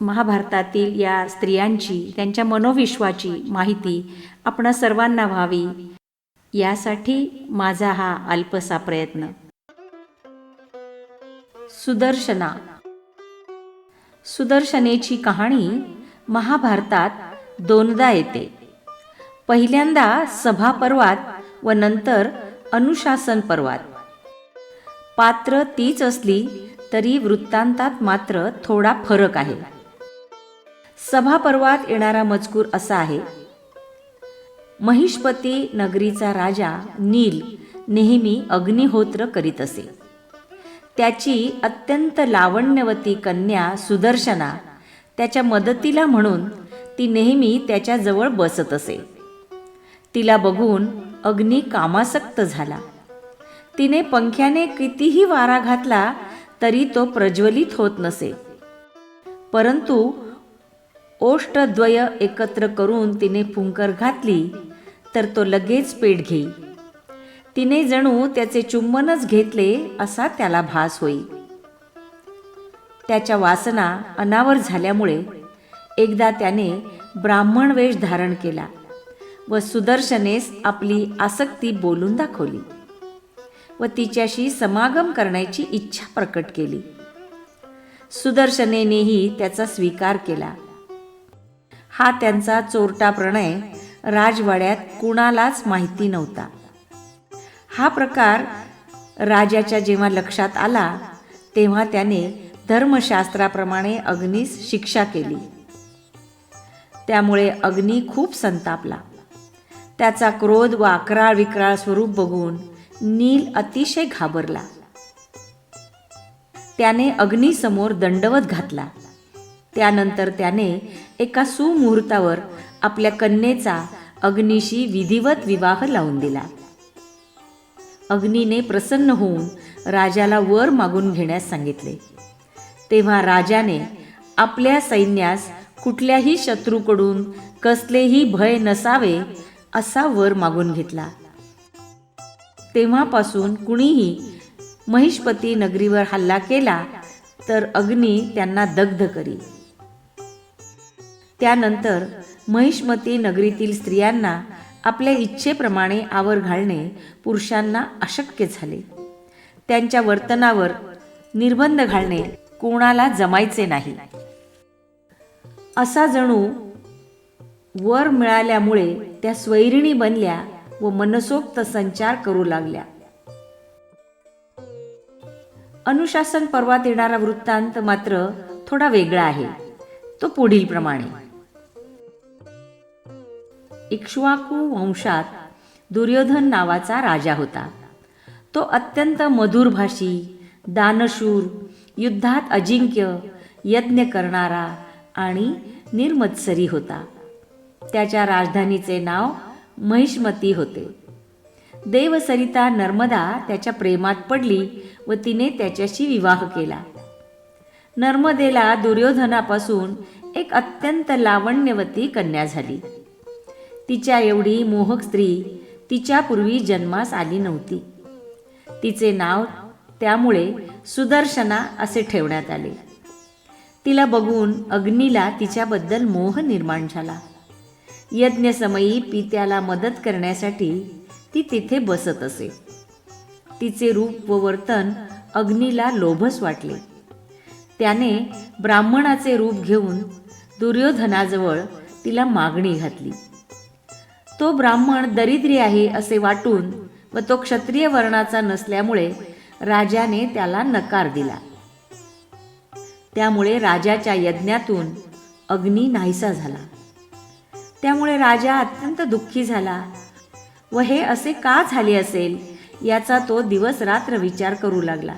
महाभारतातील या स्त्रियांची त्यांच्या मनोविश्वाची माहिती आपण सर्वांना व्हावी. यासाठी माझा हा अल्पसा प्रयत्न. सुदर्शना. सुदर्शनेची कहाणी महाभारतात दोनदा येते. पहिल्यांदा सभा पर्वात व नंतर अनुशासन पर्वात पात्र तीच असली तरी वृत्तांतात मात्र थोडा फरक आहे. सभापर्वात येणारा मजकूर असा आहे. महिषपती नगरीचा राजा नील नेहमी अग्निहोत्र करीत असे. त्याची अत्यंत लावण्यवती कन्या सुदर्शना त्याच्या मदतीला म्हणून ती नेहमी त्याच्याजवळ बसत असे. तिला बघून अग्नी कामासक्त झाला. तिने पंख्याने कितीही वारा घातला तरी तो प्रज्वलित होत नसे. परंतु ओष्टद्वय एकत्र करून तिने फुंकर घातली तर तो लगेच पेट घेई. तिने जणू त्याचे चुंबनच घेतले असा त्याला भास होई. त्याच्या वासना अनावर झाल्यामुळे एकदा त्याने ब्राह्मण वेश धारण केला व सुदर्शनेस आपली आसक्ती बोलून दाखवली व तिच्याशी समागम करण्याची इच्छा प्रकट केली. सुदर्शनेनेही त्याचा स्वीकार केला. हा त्यांचा चोरटा प्रणय राजवाड्यात कुणालाच माहिती नव्हता. हा प्रकार राजाच्या जेव्हा लक्षात आला तेव्हा त्याने धर्मशास्त्राप्रमाणे अग्नीस शिक्षा केली. त्यामुळे अग्नी खूप संतापला. त्याचा क्रोध व अकराळ विक्राळ स्वरूप बघून नील अतिशय घाबरला. त्याने अग्नीसमोर दंडवत घातला. त्यानंतर त्याने एका सुमुहूर्तावर आपल्या कन्येचा अग्नीशी विधिवत विवाह लावून दिला. अग्नीने प्रसन्न होऊन राजाला वर मागून घेण्यास सांगितले. तेव्हा राजाने आपल्या सैन्यास कुठल्याही शत्रूकडून कसलेही भय नसावे असा वर मागून घेतला. तेव्हापासून कुणीही महिषपती नगरीवर हल्ला केला तर अग्नी त्यांना दग्ध करी. त्यानंतर महिष्मती नगरीतील स्त्रियांना आपल्या इच्छेप्रमाणे आवर घालणे पुरुषांना अशक्य झाले. त्यांच्या वर्तनावर निर्बंध घालणे कोणाला जमायचे नाही. असा जणू वर मिळाल्यामुळे त्या स्वैरिणी बनल्या व मनसोक्त संचार करू लागल्या. अनुशासन पर्वात येणारा वृत्तांत मात्र थोडा वेगळा आहे. तो पुढील प्रमाणे इक्ष्वाकू वंशात दुर्योधन नावाचा राजा होता. तो अत्यंत मधुरभाषी दानशूर युद्धात अजिंक्य यज्ञ करणारा आणि निर्मत्सरी होता. त्याच्या राजधानीचे नाव महिष्मती होते. देवसरिता नर्मदा त्याच्या प्रेमात पडली व तिने त्याच्याशी विवाह केला. नर्मदेला दुर्योधनापासून एक अत्यंत लावण्यवती कन्या झाली. तिच्या एवढी मोहक स्त्री तिच्यापूर्वी जन्मास आली नव्हती. तिचे नाव त्यामुळे सुदर्शना असे ठेवण्यात आले. तिला बघून अग्नीला तिच्याबद्दल मोह निर्माण झाला. यज्ञसमयी पित्याला मदत करण्यासाठी ती तिथे बसत असे. तिचे रूप व वर्तन अग्नीला लोभस वाटले. त्याने ब्राह्मणाचे रूप घेऊन दुर्योधनाजवळ तिला मागणी घातली. तो ब्राह्मण दरिद्री आहे असे वाटून व तो क्षत्रिय वर्णाचा नसल्यामुळे राजाने त्याला नकार दिला. त्यामुळे राजाच्या यज्ञातून अग्नी नाहीसा झाला. त्यामुळे राजा अत्यंत दुःखी झाला. व हे असे का झाले असेल याचा तो दिवस रात्र विचार करू लागला.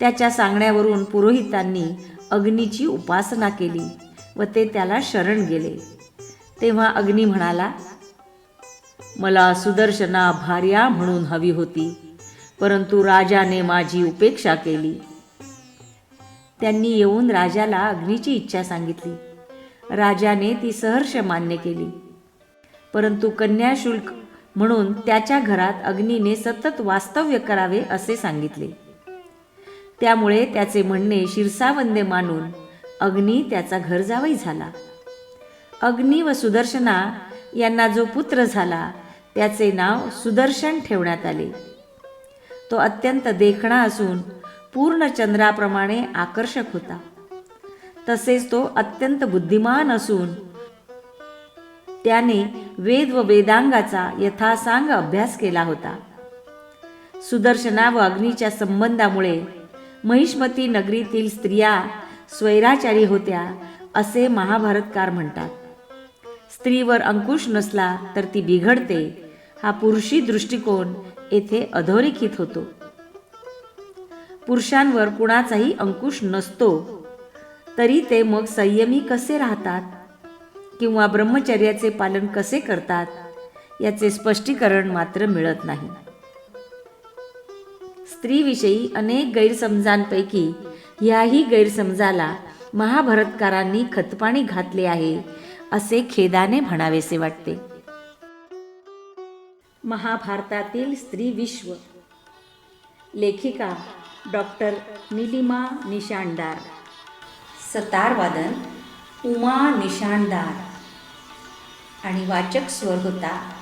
त्याच्या सांगण्यावरून पुरोहितांनी अग्नीची उपासना केली व ते त्याला शरण गेले. तेव्हा अग्नी म्हणाला मला सुदर्शना भार्या म्हणून हवी होती परंतु राजाने माझी उपेक्षा केली. त्यांनी येऊन राजाला अग्नीची इच्छा सांगितली. राजाने ती सहर्ष मान्य केली. परंतु कन्याशुल्क म्हणून त्याच्या घरात अग्नीने सतत वास्तव्य करावे असे सांगितले. त्यामुळे त्याचे म्हणणे शिरसावंदे मानून अग्नी त्याचा घर जावई झाला. अग्नी व सुदर्शना यांना जो पुत्र झाला त्याचे नाव सुदर्शन ठेवण्यात आले. तो अत्यंत देखणा असून पूर्ण चंद्राप्रमाणे आकर्षक होता. तसेच तो अत्यंत बुद्धिमान असून त्याने वेद व वेदांगाचा यथासांग अभ्यास केला होता. सुदर्शना व अग्नीच्या संबंधामुळे महिष्मती नगरीतील स्त्रिया स्वैराचारी होत्या असे महाभारतकार म्हणतात. स्त्रीवर अंकुश नसला तर ती बिघडते. हा पुरुषी दृष्टिकोन येथे अधोरेखित होतो. पुरुषांवर कुणाचाही अंकुश नसतो. तरी ते मग संयमी कसे राहतात? किंवा ब्रह्मचर्याचे पालन कसे करतात? याचे स्पष्टीकरण मात्र मिळत नाही. स्त्रीविषयी अनेक गैरसमजांपैकी ह्याही गैरसमजाला महाभारतकारांनी खतपाणी घातले आहे. असे खेदाने म्हणावेसे वाटते. महाभारतातील स्त्री विश्व. लेखिका डॉक्टर निलिमा निशांडार सतारवादन उमा निशांडार आणि वाचक स्वर होता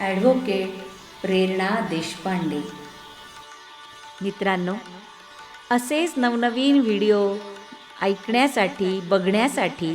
ॲडव्होकेट प्रेरणा देशपांडे. मित्रांनो असेच नवनवीन व्हिडिओ ऐकण्यासाठी बघण्यासाठी